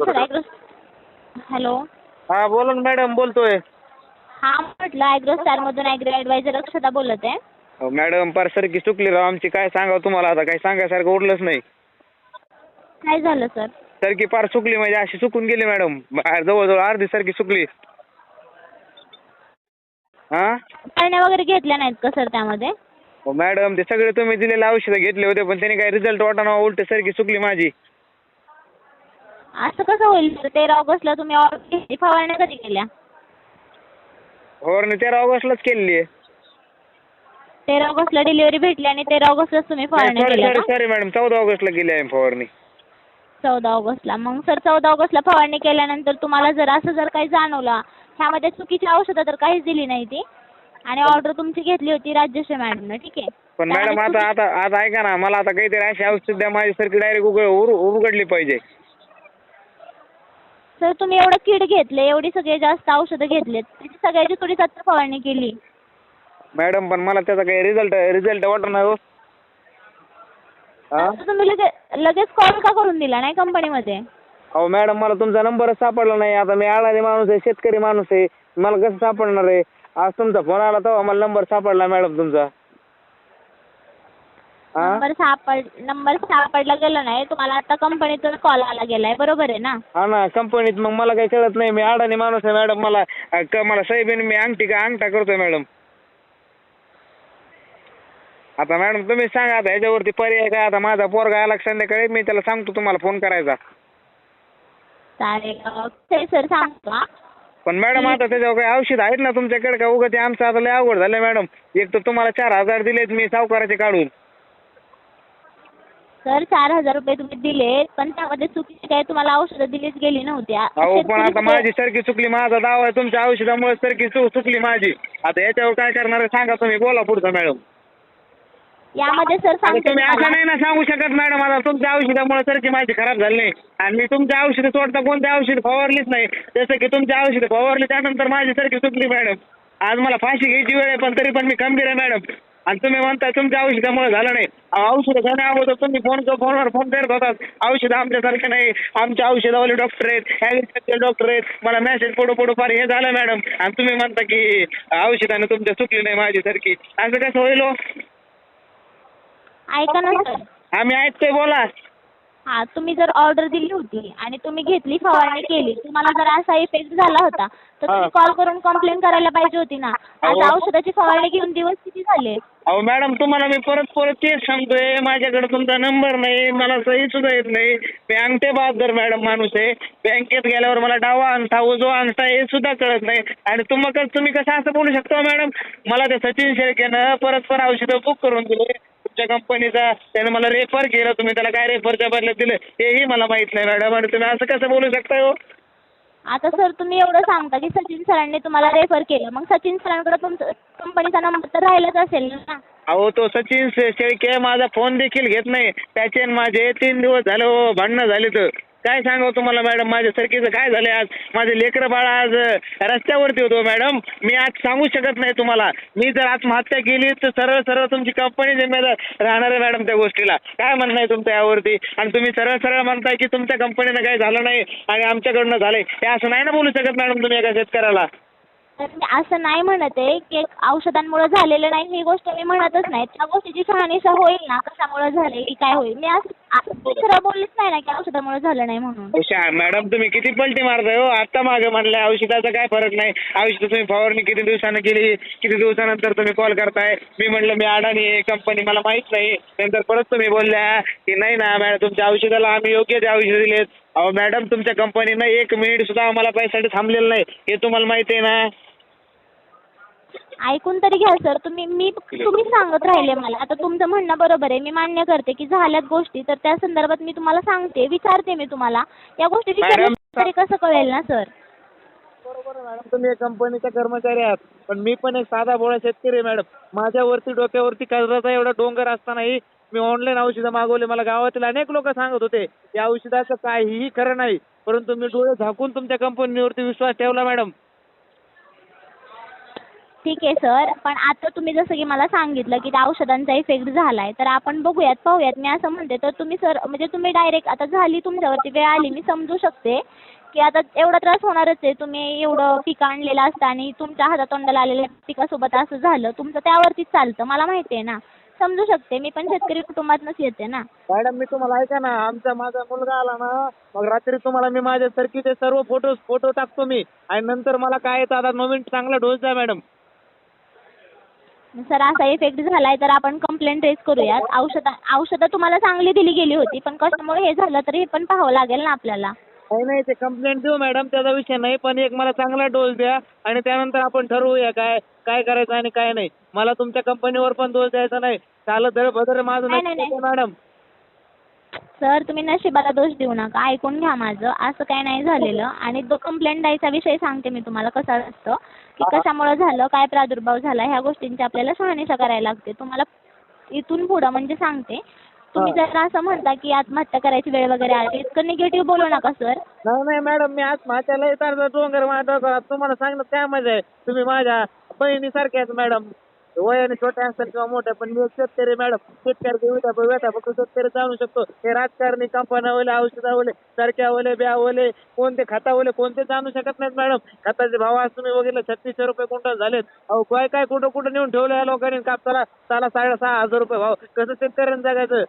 Sir agro hello हा बोला ना मॅडम बोलतोय. हा म्हटलं ॲग्रो स्टारमधून ॲग्रो ॲडवायझर अक्षता बोलत आहे. अहो, मॅडम पार सारखी चुकली राव आमची काय सांगावं तुम्हाला आता? काही सांगायसारखं उरलंच नाही. काय झालं सर सारखी पार चुकली म्हणजे अशी चुकून गेली मॅडम. बाहेर जवळजवळ अर्धी सारखी चुकली. हा? पाळण्या वगैरे घेतल्या नाहीत का सर त्यामध्ये? हो, मॅडम ते सगळे तुम्ही दिलेले औषधं घेतले होते पण त्यांनी काही रिझल्ट वाटाणा उलट सारखी चुकली माझी. असं कसं होईल? सर तेरा ऑगस्टला तुम्ही ऑर्डर फवारण्या कधी केल्या? फवारणी तेरा ऑगस्टलाच केलेली आहे. तेरा ऑगस्टला डिलिव्हरी भेटली आणि तेरा ऑगस्टलाच तुम्ही फवारण्या सॉरी केल्या सॉरी का सॉरी मॅडम चौदा ऑगस्टला केली आहे फवारणी. चौदा ऑगस्टला. मग सर चौदा ऑगस्टला फवारणी केल्यानंतर तुम्हाला जर असं जर काही जाणवलं ह्यामध्ये चुकीची औषधं तर काहीच दिली नाही ती. आणि ऑर्डर तुमची घेतली होती राज्यश्री मॅडमनं ठीक आहे? पण मॅडम त्यामध्ये आता आता आता ऐका ना मला आता काहीतरी अशी औषध द्या माझी सारखी डायरेक्ट उघड उर उघडली पाहिजे. सर तुम्ही एवढं किट घेतले एवढी सगळे जास्त औषधं घेतलेत त्याची सगळ्याची थोडी सत्तर फवारणी केली. मॅडम पण मला त्याचा काही रिझल्ट रिझल्ट वाटणार हो हा. तर तुम्ही लगेच लगेच कॉल का करून दिला नाही कंपनीमध्ये अहो मॅडम मला तुमचा नंबरच सापडला नाही. आता मी आळानी माणूस आहे शेतकरी माणूस आहे. मला कसं सापडणार आहे? आज तुमचा फोन आला तेव्हा मला नंबर सापडला मॅडम तुमचा. नंबर सापड नंबर सापडला गेला नाही तुम्हाला आता कंपनीतून कॉल आला गेलाय बरोबर आहे ना? हा ना कंपनीत मग मला काही कळत नाही मी अडाणी माणूस आहे मॅडम मला अ, क- मला साहेबीने मी अंगठी का अंगठा करतोय मॅडम आता मॅडम तुम्ही सांगा आता ह्याच्यावरती पर्याय काय? आता माझा पोरगा आला संध्याकाळी? मी त्याला सांगतो तुम्हाला फोन करायचा. चालेल अं, ते सर सांगतो हा. पण मॅडम आता त्याच्यावर काही औषध आहेत ना तुमच्याकडे का? उगाच ते आमचं आता लय अवघड झालं मॅडम एक तर तुम्हाला चार हजार दिलेत मी सावकाराचे काढून. सर चार हजार रुपये तुम्ही दिले पण त्यामध्ये चुकीची काही तुम्हाला औषधं दिलीच गेली नव्हती. आ- अहो पण आता शेतकरी माझी सारखी चुकली माझा दावा आहे तुमच्या औषधामुळे सारखी चूक चुकली माझी. आता याच्यावर काय करणार आहे सांगा तुम्ही बोला पुढचं मॅडम. यामध्ये सर आता सांगते तुम्ही असं तुम्हाला. नाही ना सांगू शकत मॅडम आता तुमच्या औषधामुळे सारखी माझी खराब झाली नाही. आणि मी तुमच्या औषधं सोडता कोणत्या औषध फवारलीच नाही. जसं की तुमच्या औषधं फवारली त्यानंतर माझी सारखी चुकली मॅडम. आज मला फाशी घ्यायची वेळ आहे पण तरी पण मी खंबीर आहे मॅडम. आणि तुम्ही म्हणताय तुमच्या औषधामुळे झालं नाही. औषधं घेण्या अगोदर तुम्ही फोन फोनवर फोन करत होतात. औषधं आमच्यासारखे नाही. आमच्या औषधावाले डॉक्टर आहेत ॲग्रिकल्चर डॉक्टर आहेत. मला मेसेज पडू पडू फार हे झालं मॅडम आणि तुम्ही म्हणता की औषधानं तुमच्या चुकली नाही माझी सारखी असं कसं होईल हो? ऐका ना सर. आम्ही ऐकतोय बोला. हा तुम्ही जर ऑर्डर दिली होती आणि तुम्ही घेतली फवारणी केली तुम्हाला जर असा इफेक्ट झाला होता तर तुम्ही हा. कॉल करून कंप्लेंट करायला पाहिजे होती ना. आज अहो. औषधाची फवारणी घेऊन दिवस किती झाले? अहो मॅडम तुम्हाला मी परत परत तेच सांगतोय. माझ्याकडे तुमचा नंबर नाही मला सही सुद्धा येत नाही. मी अंगठे बहादर मॅडम माणूस आहे. बँकेत गेल्यावर मला डावा अंगठा उजवा अंगठा हे सुद्धा कळत नाही. आणि तुम्हाला तुम्ही कसं असं बोलू शकता मॅडम मला त्या सचिन शेळकेनं परत परत औषधं बुक करून दिले. तुमच्या कंपनीचा त्यानं मला रेफर केलं. तुम्ही त्याला काय रेफरच्या बदल्यात दिलं? हेही मला माहीत नाही मॅडम आणि तुम्ही असं कसं बोलू शकताय हो? आता सर तुम्ही एवढं सांगता की सचिन सरांनी तुम्हाला रेफर केलं. मग सचिन सरांकडे तुमचं कंपनीचा नंबर तर राहिलाच असेल ना? अहो तो सचिन शे- शेळके माझा फोन देखील घेत नाही. त्याचे आणि माझे तीन दिवस झाले हो भांडणं झाले तर काय सांगावं तुम्हाला मॅडम? माझ्या सरकीचं काय झालंय आज? माझे लेकरं बाळ आज रस्त्यावरती होतो मॅडम. मी आज सांगू शकत नाही तुम्हाला. मी जर आत्महत्या केली तर सरळ सरळ तुमची कंपनी जिम्मेदार राहणार आहे मॅडम त्या गोष्टीला. काय म्हणणं आहे तुमच्या यावरती? आणि तुम्ही सरळ सरळ म्हणताय की तुमच्या कंपनीनं काही झालं नाही आणि आमच्याकडनं झालंय. हे असं नाही ना बोलू शकत मॅडम तुम्ही एका शेतकऱ्याला. तर मी असं नाही म्हणत आहे की औषधांमुळे झालेलं नाही ही गोष्ट मी म्हणतच नाही. त्या गोष्टीची शहानिशा होईल ना कशामुळे झाले की काय होईल? मी असं खरं बोललीच नाही ना की औषधामुळे झालं नाही म्हणून. हुशा मॅडम तुम्ही किती पलटी मारताय हो? आता मागे म्हणलं औषधाचा काय फरक नाही. औषध तुम्ही फवारणी किती दिवसानं केली किती दिवसानंतर तुम्ही कॉल करताय? मी म्हणलं मी अडाणी आहे कंपनी मला माहीत नाही. नंतर परत तुम्ही बोलल्या की नाही ना मॅडम तुमच्या औषधाला आम्ही योग्य ते औषध दिलेत. अहो मॅडम तुमच्या कंपनीनं एक मिनिट सुद्धा आम्हाला पैशासाठी थांबलेलं नाही. हे तुम्हाला माहिती आहे ना? ऐकून तरी घ्या सर तुम्ही मी तुम्ही सांगत राहिले मला. आता तुमचं म्हणणं बरोबर आहे. मी मान्य करते की झाल्यात गोष्टी तर त्या संदर्भात मी तुम्हाला सांगते विचारते मी तुम्हाला. या गोष्टी विचारल्या तरी कसं कळेल ना सर बरोबर आहे मॅडम. तुम्ही एक कंपनीचे कर्मचारी आहात. पण मी पण एक साधा भोळा शेतकरी आहे मॅडम. माझ्यावरती डोक्यावरती कर्जाचा एवढा डोंगर असतानाही मी ऑनलाईन औषधं मागवले. मला गावातील अनेक लोक सांगत होते या औषधाचं काहीही खरं नाही परंतु मी डोळे झाकून तुमच्या कंपनीवरती विश्वास ठेवला मॅडम. ठीक आहे सर पण आता तुम्ही जसं की मला सांगितलं की त्या औषधांचा इफेक्ट झाला आहे तर आपण बघूयात पाहूयात. मी असं म्हणते तर तुम्ही सर म्हणजे तुम्ही डायरेक्ट आता झाली तुमच्यावरती वेळ आली मी समजू शकते की आता एवढा त्रास होणारच आहे. तुम्ही एवढं पीक आणलेलं असतं आणि तुमच्या हातातोंडाला आलेल्या पिकासोबत असं झालं तुमचं त्यावरतीच चालतं. मला माहिती आहे ना. समजू शकते. मी पण शेतकरी कुटुंबातनंच येते ना. मॅडम मी तुम्हाला ऐका ना आमचा माझा मुलगा आला ना मग रात्री तुम्हाला मी माझ्या सर्कीचे सर्व फोटो फोटो टाकतो मी. आणि नंतर मला काय येतं आता नवीन चांगला डोस द्या मॅडम. सर असा इफेक्ट झालाय तर आपण कंप्लेंट रेज करूयात. औषधं औषधं तुम्हाला चांगली दिली गेली होती पण कशामुळे हे झालं तर हे पण पाहावं लागेल ना आपल्याला. नाही नाही ते कंप्लेंट देऊ मॅडम त्याचा विषय नाही पण एक मला चांगला डोस द्या आणि त्यानंतर आपण ठरवूया काय काय करायचं आणि काय नाही. मला तुमच्या कंपनीवर पण दोष द्यायचा नाही. चालत भदर माझं नाही, नाही, होतं, मॅडम सर तुम्ही नशिबाला दोष देऊ नका. ऐकून घ्या माझं. असं काही नाही झालेलं. आणि तो कंप्लेंट द्यायचा विषय सांगते मी तुम्हाला कसा असतं. की कशामुळं झालं काय प्रादुर्भाव झाला ह्या गोष्टींची आपल्याला शहानिशा करायला लागते. तुम्हाला इथून पुढं म्हणजे सांगते. तुम्ही जर असं म्हणता की आत्महत्या करायची वेळ वगैरे आली इतकं निगेटिव्ह बोलू नका सर. नाही नाही मॅडम मी येतात डोंगर डोक्यात तुम्हाला सांगणं काय मजा आहे? तुम्ही माझ्या बहिणीसारख्याच मॅडम वयाने छोट्या असतात किंवा मोठ्या पण मी एक शेतकरी मॅडम. शेतकरी व्यथा व्यथा फक्त शेतकरी जाणू शकतो. हे राजकारणी कंपन्या ओले औषधा ओले सारख्या ओले ब्या ओले कोणते खाता ओले कोणते जाणू शकत नाहीत मॅडम. खताचे भाव आज तुम्ही बघितलं छत्तीसशे रुपये क्विंटल झालेत. अहो काय काय कुठं कुठं नेऊन ठेवलं या लोकांनी? कापसाला साला साडेसहा हजार रुपये भाव. कसं शेतकऱ्यांनी जगायचं?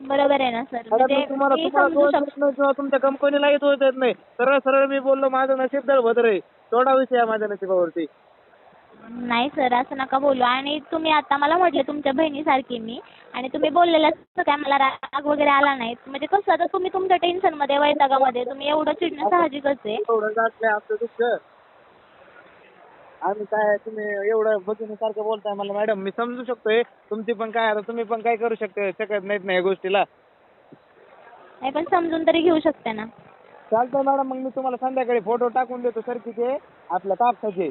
बरोबर आहे ना सर. म्हणजे तुम्हाला मी समजू शकतो. किंवा तुमच्या कंपनीलाही दोष देत नाही. सरळ सरळ मी बोललो माझं नशीब दळ भद्र आहे. थोडा विषय आहे माझ्या नशिबावरती. नाही सर असं नका बोलू. आणि तुम्ही आता मला म्हटले तुमच्या बहिणीसारखी मी. आणि तुम्ही बोललेलं काय मला राग वगैरे आला नाही. म्हणजे कसं आता तुम्ही तुमच्या टेन्शनमध्ये वैतागामध्ये तुम्ही एवढं चिडणं साहजिकच आहे. एवढं गाठलंय आमचं दुःख आम्ही काय तुम्ही एवढं बघण्यासारखं बोलताय मला मॅडम मी समजू शकतोय. तुमची पण काय आता तुम्ही पण काय करू शकता शकत नाहीत ना या गोष्टीला. नाही पण समजून तरी घेऊ शकते ना. चालतंय मॅडम मग मी तुम्हाला संध्याकाळी फोटो टाकून देतो सरकीचे आपल्या कापसाचे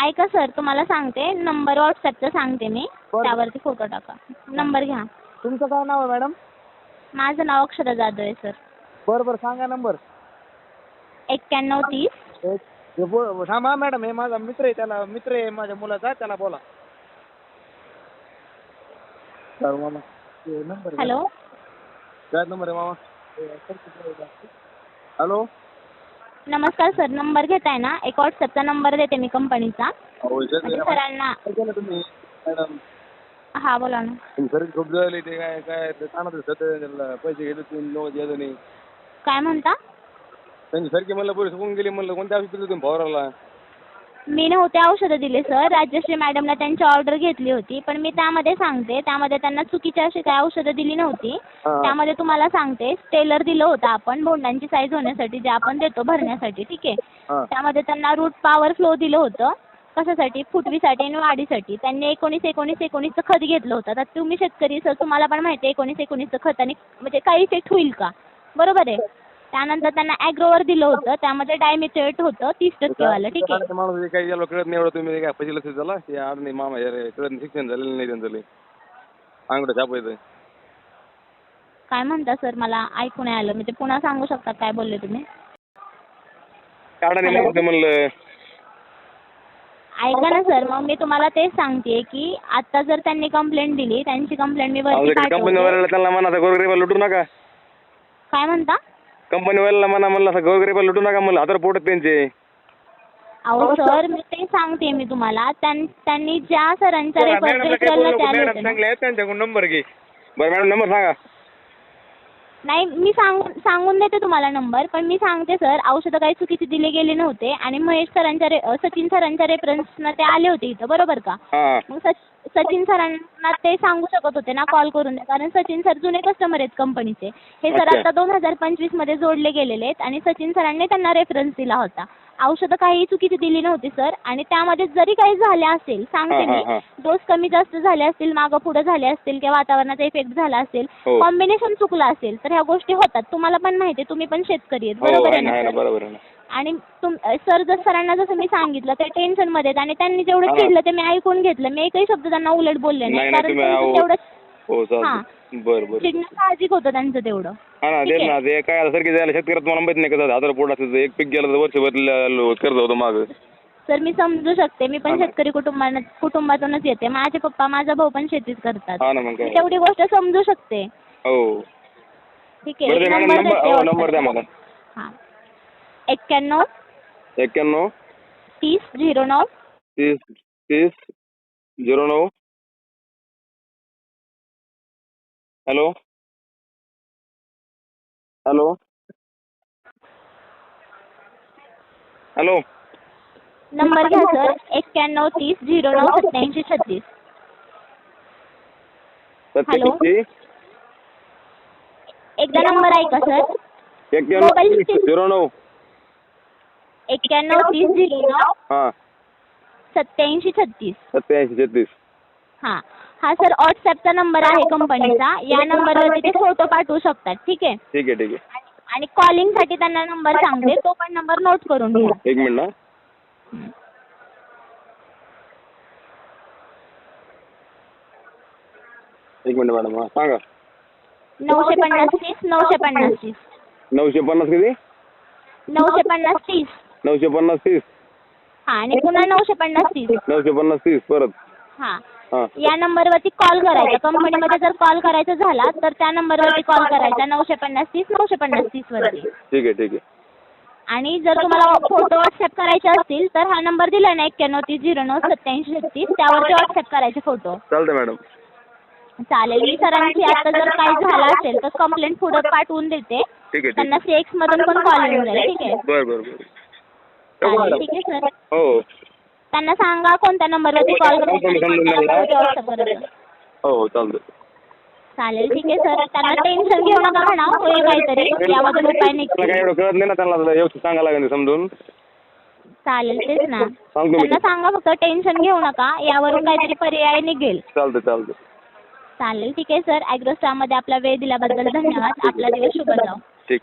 ऐका सर तुम्हाला सांगते. नंबर व्हॉट्सॲपचा सांगते मी. बरं. त्यावरती फोटो टाका. नंबर घ्या. तुमचं काय नाव आहे मॅडम माझं नाव अक्षरा जाधव आहे सर. बरं बरं सांगा नंबर एक्क्याण्णव तीस. एक हे बो थांबा मॅडम हे माझा मित्र आहे त्याला मित्र आहे माझ्या मुलाचा त्याला बोला. सर मामा ते नंबर. हॅलो काय नंबर आहे मामा? हॅलो? नमस्कार सर नंबर घेताय ना? एक व्हॉट्सॲपचा नंबर देते मी कंपनीचा. हो म्हणजे सरांना. हा बोला ना. सर खूप जळले ते काय काय ते सांगत होते पैसे घेतले तुम्ही लोक येत नाही काय म्हणता? त्यांची सारखी म्हणलं पोलीस कोण गेली म्हणलं कोणत्या दिलं तुम्ही फवाराला मी नव्हते औषधं दिले सर राजश्री मॅडमला त्यांची ऑर्डर घेतली होती पण मी त्यामध्ये सांगते त्यामध्ये त्यांना चुकीची अशी काय औषधं दिली नव्हती. हा. त्यामध्ये तुम्हाला सांगते स्टेलर दिलं होतं आपण बोंडांची साईज होण्यासाठी जे आपण देतो भरण्यासाठी ठीक आहे? हां. त्यामध्ये त्यांना रूट पॉवर फ्लो दिलं होतं. कशासाठी? फुटवीसाठी आणि वाढीसाठी. त्यांनी एकोणीस एकोणीस एकोणीसचं खत घेतलं होतं. आता तुम्ही शेतकरी सर तुम्हाला पण माहिती आहे एकोणीस एकोणीसचं खताने म्हणजे काही इफेक्ट होईल का? बरोबर आहे? त्यानंतर त्यांना ॲग्रोवर दिलं होतं. त्यामध्ये डायमिथेट होतं तीस टक्केवालं ठीक आहे. माणूस काही याला कळत नाही एवढं तुम्ही काय झाला ते आड नाही मामा यार कळत नाही शिक्षण झालेलं नाही त्यांचं लई. काय म्हणता सर? मला ऐकू नाही आलं. म्हणजे पुन्हा सांगू शकता काय बोलले तुम्ही? काढा नाही म्हणते म्हणलं. ऐका ना सर मग मी तुम्हाला तेच सांगते की आता जर त्यांनी कंप्लेंट दिली त्यांची कंप्लेंट मी वरती कंपनी पाठवते. वाल्याला त्यांना म्हणा असं गोरगरीबा लुटू नका. काय म्हणता? कंपनी वाल्याला म्हणा म्हणलं असं गोरगरीबा लुटू नका म्हणलं हजार पोटत त्यांचे. अहो सर मी ते सांगते मी तुम्हाला. त्यां- त्यांनी ज्या सरांच्या रेफर होते ना चांगले आहेत त्यांच्याकडून नंबर घे. बरं मॅडम नंबर सांगा. नाही मी सांगून सांगून देते तुम्हाला नंबर पण मी सांगते सर औषधं काही चुकीचे दिले गेले नव्हते आणि महेश सरांच्या रे सचिन सरांच्या रेफरन्सनं ते आले होते इथं बरोबर का? मग सच सचिन सरांना ते सांगू शकत होते ना कॉल करून कारण सचिन सर जुने कस्टमर आहेत कंपनीचे हे सर अच्छा. आता दोन हजार पंचवीसमध्ये जोडले गेलेले आहेत आणि सचिन सरांनी त्यांना रेफरन्स दिला होता. औषधं काही चुकीची दिली नव्हती सर. आणि त्यामध्ये जरी काही झाले असेल सांगते हां, मी. हां, डोस कमी जास्त झाले असतील मागं पुढं झाले असतील किंवा वातावरणाचा इफेक्ट झाला असेल हो. कॉम्बिनेशन चुकलं असेल तर ह्या गोष्टी होतात. तुम्हाला पण माहिती आहे तुम्ही पण शेतकरी आहेत. हो बरोबर आहे आहे ना आहे ना ना सर? बरोबर आहे ना. आणि तुम सर जर सरांना जसं मी सांगितलं ते टेन्शनमध्ये आहेत आणि त्यांनी जेवढं हा. चिडलं ते मी ऐकून घेतलं. मी एकही शब्द त्यांना उलट बोलले नाही. नाही नाही कारण तुम्ही त्यांचं अहो, तेवढं हो हां. चालतं बरं बरं. चिडणं साहजिक होतं त्यांचं तेवढं. हा ना तेच. ना ते काय आता सारखी जायला शेतकऱ्यात मला माहीत नाही कसं हजार पोट असायचं एक पीक गेलं तर वर्षभर कर्ज होतं मागं. सर मी समजू शकते. मी पण. शेतकरी कुटुंबान कुटुंबातूनच येते. माझे पप्पा माझा भाऊ पण शेतीच करतात. हा ना मग मी काय तेवढी गोष्ट समजू शकते. हो. ठीक बरं आहे ते मॅडम नंबर नंबर देते हो. नंबर द्या मला. हां. एक्क्याण्णव एक्क्याण्णव तीस झिरो नऊ तीस तीस झिरो नऊ. हॅलो. हॅलो. हॅलो. नंबर घ्या सर एक्क्याण्णव तीस झिरो नऊ सत्याऐंशी छत्तीस. सत्याऐंशी एकदा नंबर ऐका सर. एक्क्याण्णव तीस झिरो नऊ. एक्क्याण्णव तीस झिरो नऊ. हां. सत्याऐंशी छत्तीस. सत्याऐंशी छत्तीस. हां. हा सर व्हॉट्सॲपचा नंबर आहे कंपनीचा या नंबरवरती ते फोटो पाठवू शकतात ठीक आहे? ठीक आहे ठीक आहे. आणि कॉलिंगसाठी त्यांना नंबर सांगते. तो पण नंबर नोट करून घ्या एक मिनिट ना एक मिनिट मॅडम हां सांगा. नऊशे पन्नास तीस नऊशे पन्नास तीस. नऊशे पन्नास किती? नऊशे पन्नास तीस. नऊशे पन्नास तीस. हां आणि पुन्हा नऊशे पन्नास तीस. नऊशे पन्नास तीस परत. हां. हां. या नंबरवरती कॉल करायचा. कंपनीमध्ये जर कॉल करायचा झाला तर त्या नंबरवरती कॉल करायचा. नऊशे पन्नास तीस नऊशे पन्नास तीसवरती ठीक आहे ठीक आहे. आणि जर तुम्हाला फोटो व्हॉट्सअप करायचे असतील तर हा नंबर दिला ना एक्क्याण्णव तीस झिरो नऊ सत्याऐंशी छत्तीस त्यावरती व्हॉट्सअप करायचे फोटो. चालतं मॅडम. चालेल. मी सरांची आता जर काही झालं असेल तर कंप्लेंट पुढं पाठवून देते. ठीक आहे ठीक त्यांना आहे सी एक्समधून पण कॉल येऊन जाईल. ठीक आहे? बरं बरं बरं. ठेवू चालेल मॅडम. ठीक आहे सर. हो. त्यांना सांगा कोणत्या नंबरवरती कॉल करायचा हो चालतं चालेल ठीक आहे सर. त्यांना टेन्शन घेऊ नका म्हणा होईल काहीतरी. यामधून उपाय काय एवढं कळत नाही ना त्यांना व्यवस्थित सांगायला लागेल समजून. चालेल तेच ना. सांगतो मी. त्यांना सांगा फक्त टेन्शन घेऊ नका. यावरून काहीतरी पर्याय निघेल. चालतं चालतं चालेल ठीक आहे सर. ॲग्रोस्टारमध्ये आपला वेळ दिल्याबद्दल धन्यवाद. आपला दिवस शुभ जाऊ ठीक.